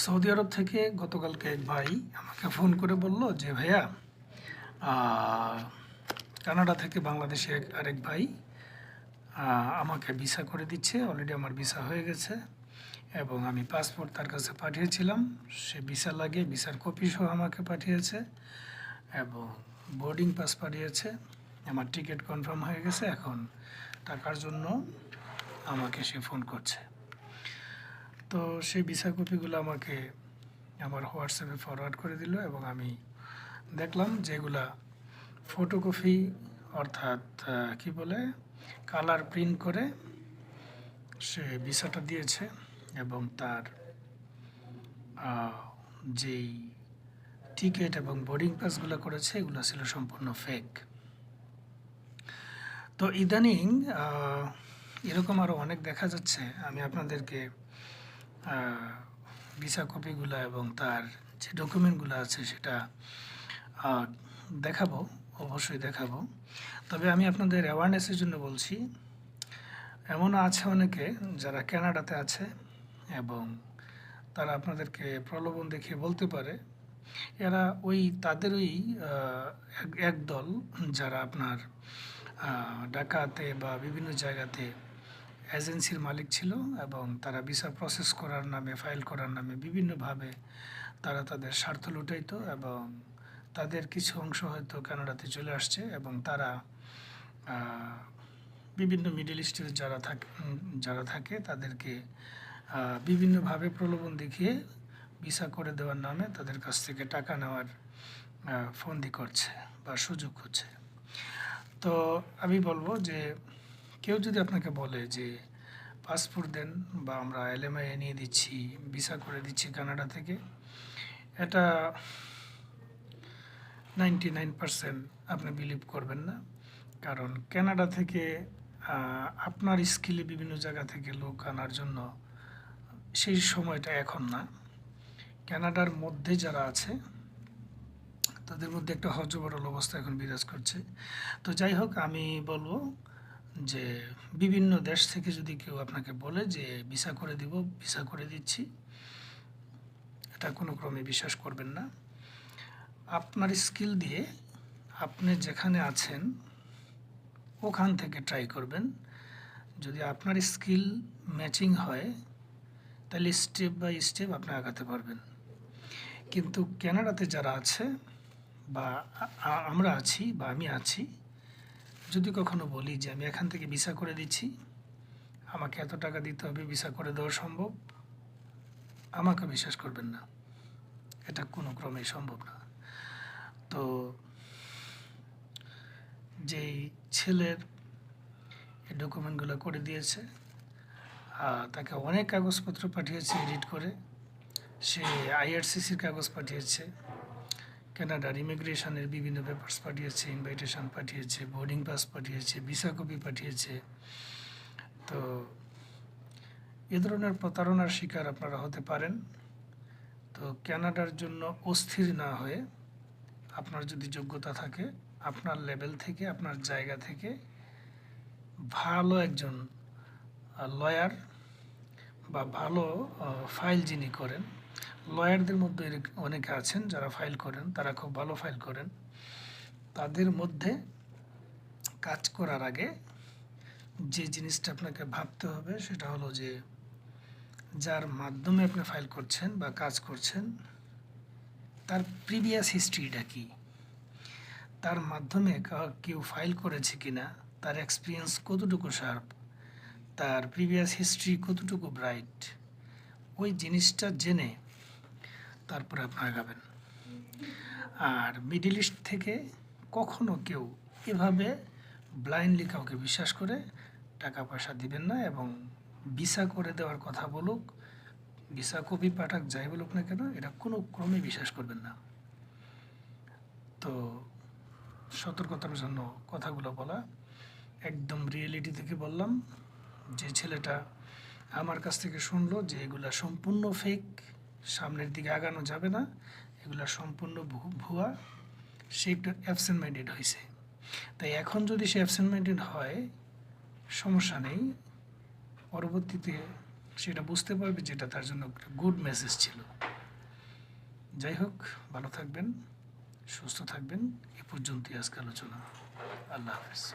Saudi আরব থেকে গতকালকে এক ভাই আমাকে ফোন করে বলল যে, ভাইয়া কানাডা থেকে বাংলাদেশে এক, আরেক ভাই আমাকে ভিসা করে দিচ্ছে। অলরেডি আমার ভিসা হয়ে গেছে এবং আমি পাসপোর্ট তার কাছে পাঠিয়েছিলাম। সে ভিসা লাগে ভিসার কপি সহ আমাকে পাঠিয়েছে এবং বোর্ডিং পাস পাঠিয়েছে। আমার টিকিট কনফার্ম হয়ে গেছে। এখন টাকার জন্য আমাকে সে ফোন করছে। তো সেই ভিসা কপিগুলো আমাকে আমার হোয়াটসঅ্যাপে ফরওয়ার্ড করে দিল এবং আমি দেখলাম যেগুলা ফটোকপি অর্থাৎ কি বলে কালার প্রিন্ট করে সে ভিসাটা দিয়েছে এবং তার যেই টিকিট এবং বোর্ডিং পাসগুলো করেছে এগুলো ছিল সম্পূর্ণ ফেক তো ইদানিং এরকম আরও অনেক দেখা যাচ্ছে। আমি আপনাদেরকে ভিসা কপিগুলো এবং তার যে ডকুমেন্টগুলো আছে সেটা দেখাবো অবশ্যই দেখাবো। তবে আমি আপনাদের অ্যাওয়ারনেসের জন্য বলছি এমনও আছে অনেকে যারা কানাডাতে আছে এবং তারা আপনাদেরকে প্রলোভন দেখিয়ে বলতে পারে। এরা ওই তাদের ওই আহ, এক- এক দল যারা আপনার ঢাকাতে বা বিভিন্ন জায়গাতে এজেন্সির মালিক ছিল এবং তারা ভিসা প্রসেস করার নামে, ফাইল করার নামে বিভিন্নভাবে তারা তাদের স্বার্থ লুটাইতো এবং তাদের কিছু অংশ হয়তো কানাডাতে চলে আসছে এবং তারা বিভিন্ন মিডল ইস্টের যারা থাকে যারা থাকে তাদেরকে বিভিন্নভাবে প্রলোভন দেখিয়ে ভিসা করে দেওয়ার নামে তাদের কাছ থেকে টাকা নেওয়ার ফন্দি করছে বা সুযোগ হচ্ছে। তো আমি বলব যে কেউ যদি আপনাকে বলে যে পাসপোর্ট দেন বা আমরা এলএমআই নিয়ে দিচ্ছি, ভিসা করে দিচ্ছি কানাডা থেকে, এটা নাইনটি নাইন পারসেন্ট আপনি বিলিভ করবেন না। কারণ কানাডা থেকে আপনার স্কিলে বিভিন্ন জায়গা থেকে লোক আনার জন্য সেই সময়টা এখন না। কানাডার মধ্যে যারা আছে, তাদের মধ্যে একটা হজবরল অবস্থা এখন বিরাজ করছে। তো যাই হোক, আমি বলব যে বিভিন্ন দেশ থেকে যদি কেউ আপনাকে বলে যে ভিসা করে দিব, ভিসা করে দিচ্ছি, এটা কোনো ক্রমে বিশ্বাস করবেন না। আপনার স্কিল দিয়ে আপনি যেখানে আছেন, ওখান থেকে ট্রাই করবেন। যদি আপনার স্কিল ম্যাচিং হয়, তাহলে স্টেপ বাই স্টেপ আপনি আগাতে পারবেন। কিন্তু কানাডাতে যারা আছে বা আমরা আছি বা আমি আছি যদি কখনো বলি যে আমি এখান থেকে ভিসা করে দিচ্ছি, আমাকে এত টাকা দিতে হবে, ভিসা করে দেওয়া সম্ভব? আমাকে বিশ্বাস করবেন না। এটা কোনো ক্রমেই সম্ভব না। তো যেই ছেলের ডকুমেন্টগুলো করে দিয়েছে তাকে অনেক কাগজপত্র পাঠিয়েছে এডিট করে, সে আইআরসিসির কাগজ পাঠিয়েছে। কানাডার ইমিগ্রেশনের বিভিন্ন পেপার্স পাঠিয়েছে ইনভাইটেশন পাঠিয়েছে বোর্ডিং পাস পাঠিয়েছে ভিসা কপি পাঠিয়েছে। তো এ ধরনের প্রতারণার শিকার আপনারা হতে পারেন। তো কানাডার জন্য অস্থির না হয়ে আপনার যদি যোগ্যতা থাকে, আপনার লেভেল থেকে, আপনার জায়গা থেকে ভালো একজন লয়ার বা ভালো ফাইল যিনি করেন লয়ারদের মধ্যে অনেকে আছেন যারা ফাইল করেন, তারা খুব ভালো ফাইল করেন। তাদের মধ্যে কাজ করার আগে যে জিনিসটা আপনাকে ভাবতে হবে সেটা হলো যে যার মাধ্যমে আপনি ফাইল করছেন বা কাজ করছেন, তার প্রিভিয়াস হিস্ট্রিটা কি? তার মাধ্যমে কা- কেউ ফাইল করেছে কিনা, তার এক্সপিরিয়েন্স কতটুকু শার্প, তার প্রিভিয়াস হিস্ট্রি কতটুকু ব্রাইট, ওই জিনিসটা জেনে তারপরে আপনারা গাবেন আর মিডিল ইস্ট থেকে কখনো কেউ এভাবে ব্লাইন্ডলি কাউকে বিশ্বাস করে টাকা পয়সা দিবেন না এবং ভিসা করে দেওয়ার কথা বলুক ভিসা কপি পাঠাক, যাই বলুক না কেন এটা কোনো ক্রমে বিশ্বাস করবেন না। তো সতর্কতার জন্য কথাগুলো বলা, একদম রিয়েলিটি থেকে বললাম, যে ছেলেটা আমার কাছ থেকে শুনলো যে এগুলা সম্পূর্ণ ফেক সামনের দিকে আগানো যাবে না। এগুলো সম্পূর্ণ ভুয়া। সে একটু অ্যাবসেন্ট মাইন্ডেড হয়েছে তাই এখন যদি সে অ্যাবসেন্ট মাইন্ডেড হয়, সমস্যা নেই। পরবর্তীতে সেটা বুঝতে পারবে যেটা তার জন্য গুড মেসেজ ছিল। যাই হোক, ভালো থাকবেন, সুস্থ থাকবেন। এ পর্যন্তই আজকে আলোচনা। আল্লাহ হাফেজ।